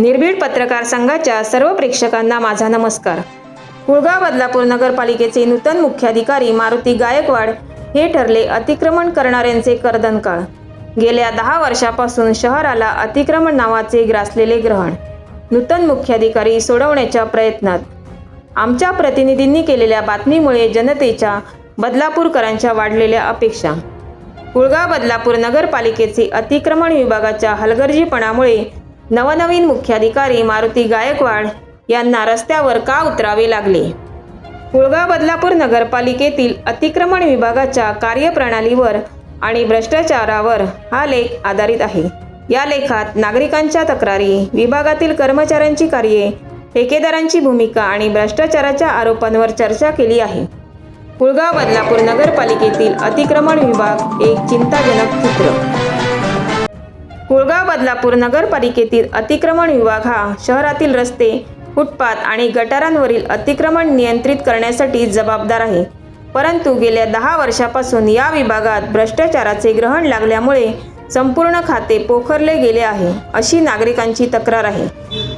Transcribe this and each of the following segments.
निर्भीड पत्रकार संघाच्या सर्व प्रेक्षकांना माझा नमस्कार. कुळगाव बदलापूर नगरपालिकेचे नूतन मुख्याधिकारी मारुती गायकवाड हे ठरले अतिक्रमण करणाऱ्यांचे कर्दनकाळ. गेल्या दहा वर्षापासून शहराला अतिक्रमण नावाचे ग्रासलेले ग्रहण. नूतन मुख्याधिकारी सोडवण्याच्या प्रयत्नात. आमच्या प्रतिनिधींनी केलेल्या बातमीमुळे जनतेच्या बदलापूरकरांच्या वाढलेल्या अपेक्षा. कुळगाव बदलापूर नगरपालिकेचे अतिक्रमण विभागाच्या हलगर्जीपणामुळे नवनवीन मुख्याधिकारी मारुती गायकवाड यांना रस्त्यावर का उतरावे लागले? कुळगाव बदलापूर नगरपालिकेतील अतिक्रमण विभागाच्या कार्यप्रणालीवर आणि भ्रष्टाचारावर हा लेख आधारित आहे. या लेखात नागरिकांच्या तक्रारी विभागातील कर्मचाऱ्यांची कार्ये ठेकेदारांची भूमिका आणि भ्रष्टाचाराच्या आरोपांवर चर्चा केली आहे. कुळगाव बदलापूर नगरपालिकेतील अतिक्रमण विभाग एक चिंताजनक चित्र. कुळगाव बदलापूर नगरपालिकेतील अतिक्रमण विभाग हा शहरातील रस्ते फुटपाथ आणि गटारांवरील अतिक्रमण नियंत्रित करण्यासाठी जबाबदार आहे. परंतु गेल्या दहा वर्षापासून या विभागात भ्रष्टाचाराचे ग्रहण लागल्यामुळे संपूर्ण खाते पोखरले गेले आहे अशी नागरिकांची तक्रार आहे.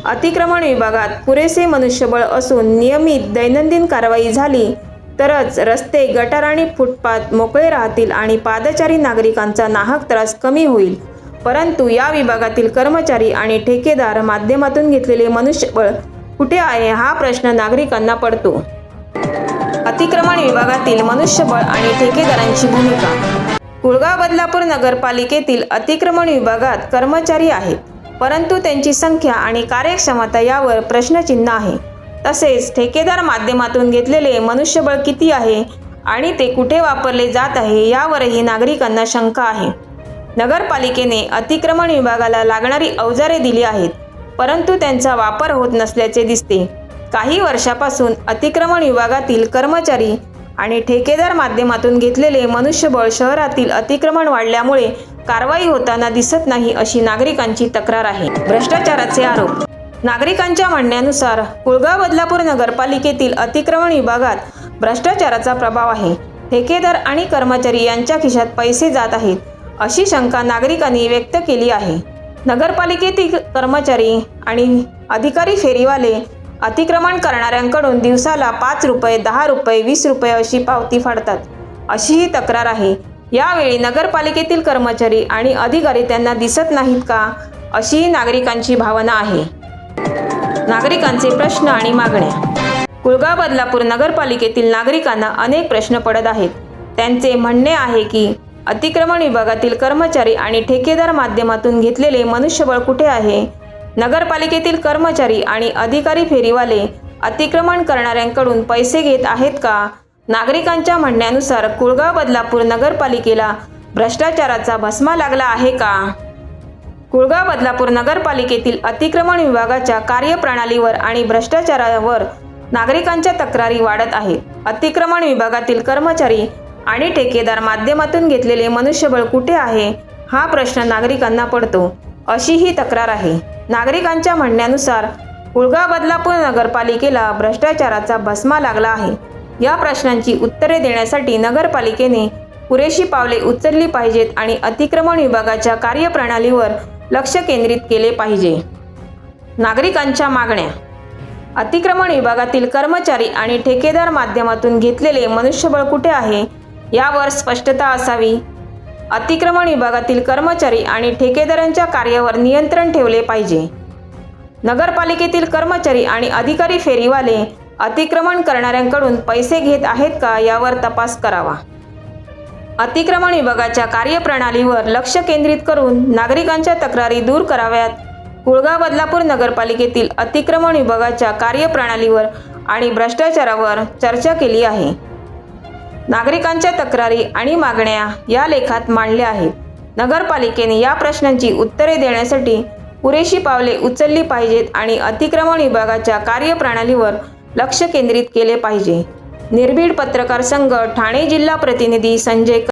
अतिक्रमण विभागात पुरेसे मनुष्यबळ असून नियमित दैनंदिन कारवाई झाली तरच रस्ते गटार आणि फुटपाथ मोकळे राहतील आणि पादचारी नागरिकांचा नाहक त्रास कमी होईल. परंतु या विभागातील कर्मचारी आणि ठेकेदार माध्यमातून घेतलेले मनुष्यबळ कुठे आहे हा प्रश्न नागरिकांना पडतो. अतिक्रमण विभागातील मनुष्यबळ आणि ठेकेदारांची भूमिका. कुळगाव बदलापूर नगरपालिकेतील अतिक्रमण विभागात कर्मचारी आहेत परंतु त्यांची संख्या आणि कार्यक्षमता यावर प्रश्नचिन्ह आहे. तसेच ठेकेदार माध्यमातून घेतलेले मनुष्यबळ किती आहे आणि ते कुठे वापरले जात आहे यावरही नागरिकांना शंका आहे. नगरपालिकेने अतिक्रमण विभागाला लागणारी अवजारे दिली आहेत परंतु त्यांचा वापर होत नसल्याचे दिसते. काही वर्षापासून अतिक्रमण विभागातील कर्मचारी आणि ठेकेदार माध्यमातून घेतलेले मनुष्यबळ शहरातील अतिक्रमण वाढल्यामुळे कारवाई होताना दिसत नाही अशी नागरिकांची तक्रार आहे. भ्रष्टाचाराचे आरोप. नागरिकांच्या म्हणण्यानुसार कुळगाव बदलापूर नगरपालिकेतील अतिक्रमण विभागात भ्रष्टाचाराचा प्रभाव आहे. ठेकेदार आणि कर्मचारी यांच्या खिशात पैसे जात आहेत. अशी शंका नागरिकांनी व्यक्त केली आहे. नगरपालिकेतील कर्मचारी आणि अधिकारी फेरीवाले अतिक्रमण करणाऱ्यांकडून दिवसाला पाच रुपये दहा रुपये वीस रुपये अशी पावती फाडतात. अशीही तक्रार आहे. यावेळी नगरपालिकेतील कर्मचारी आणि अधिकारी त्यांना दिसत नाहीत का अशीही नागरिकांची भावना आहे. नागरिकांचे प्रश्न आणि मागण्या. कुलगाव बदलापूर नगरपालिकेतील नागरिकांना अनेक प्रश्न पडत आहेत. त्यांचे म्हणणे आहे की अतिक्रमण विभागातील कर्मचारी आणि ठेकेदार माध्यमातून घेतलेले मनुष्यबळ कुठे आहे? नगरपालिकेतील कर्मचारी आणि अधिकारी फेरीवाले अतिक्रमण करणाऱ्यांकडून पैसे घेत आहेत का? नागरिकांच्या म्हणण्यानुसार कुळगाव बदलापूर नगरपालिकेला भ्रष्टाचाराचा भस्मा लागला आहे का? कुळगाव बदलापूर नगरपालिकेतील अतिक्रमण विभागाच्या कार्यप्रणालीवर आणि भ्रष्टाचारावर नागरिकांच्या तक्रारी वाढत आहेत. अतिक्रमण विभागातील कर्मचारी आणि ठेकेदार माध्यमातून घेतलेले मनुष्यबळ कुठे आहे हा प्रश्न नागरिकांना पडतो. अशी ही तक्रार आहे. नागरिकांच्या म्हणण्यानुसार कुळगाव बदलापूर नगरपालिकेला भ्रष्टाचाराचा भस्मा लागला आहे. या प्रश्नांची उत्तरे देण्यासाठी नगरपालिकेने पुरेशी पावले उचलली पाहिजेत आणि अतिक्रमण विभागाच्या कार्यप्रणालीवर लक्ष केंद्रित केले पाहिजे. नागरिकांच्या मागण्या. अतिक्रमण विभागातील कर्मचारी आणि ठेकेदार माध्यमातून घेतलेले मनुष्यबळ कुठे आहे यावर स्पष्टता असावी. अतिक्रमण विभागातील कर्मचारी आणि ठेकेदारांच्या कार्यावर नियंत्रण ठेवले पाहिजे. नगरपालिकेतील कर्मचारी आणि अधिकारी फेरीवाले अतिक्रमण करणाऱ्यांकडून पैसे घेत आहेत का यावर तपास करावा. अतिक्रमण विभागाच्या कार्यप्रणालीवर लक्ष केंद्रित करून नागरिकांच्या तक्रारी दूर कराव्यात. कुळगाव बदलापूर नगरपालिकेतील अतिक्रमण विभागाच्या कार्यप्रणालीवर आणि भ्रष्टाचारावर चर्चा केली आहे. नागरिकांच्या तक्रारी आणि मागण्या या लेखात मांडल्या आहेत. नगरपालिकेने या प्रश्नांची उत्तरे देण्यासाठी पुरेशी पावले उचलली पाहिजेत आणि अतिक्रमण विभागाच्या कार्यप्रणालीवर लक्ष केंद्रित केले पाहिजे. निर्भीड पत्रकार संघ ठाणे जिल्हा प्रतिनिधी संजय